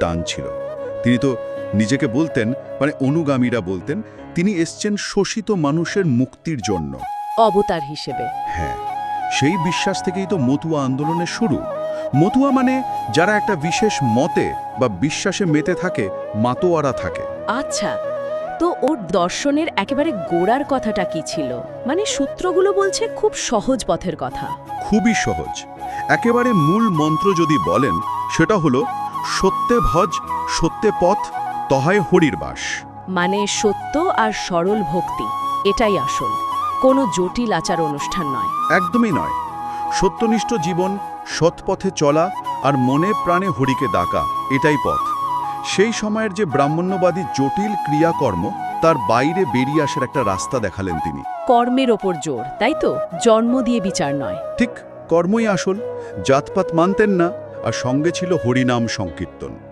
টান ছিল। তিনি তো নিজেকে বলতেন মানে অনুগামীরা বলতেন তিনি এসছেন শোষিত মানুষের মুক্তির জন্য। অবতার হিসেবে। হ্যাঁ সেই বিশ্বাস থেকেই তো মতুয়া আন্দোলনের শুরু। মতুয়া মানে যারা একটা বিশেষ মতে বা বিশ্বাসে মেতে থাকে মাতোয়ারা থাকে। আচ্ছা তো ওর দর্শনের একেবারে গোড়ার কথাটা কি ছিল? মানে সূত্রগুলো বলছে খুব সহজ পথের কথা। খুবই সহজ। একেবারে মূল মন্ত্র যদি বলেন সেটা হলো সত্যে ভজ সত্যে পথ তহায় হরির বাস। মানে সত্য আর সরল ভক্তি এটাই আসল। কোনো জটিল আচার অনুষ্ঠান নয়। একদমই নয়। সত্যনিষ্ঠ জীবন সৎপথে চলা আর মনে প্রাণে হরিকে ডাকা এটাই পথ। সেই সময়ের যে ব্রাহ্মণ্যবাদী জটিল ক্রিয়াকর্ম তার বাইরে বেরিয়ে আসার একটা রাস্তা দেখালেন তিনি। কর্মের ওপর জোর তাই তো? জন্ম দিয়ে বিচার নয়। ঠিক কর্মই আসল। জাতপাত মানতেন না। আর সঙ্গে ছিল হরিনাম সংকীর্তন।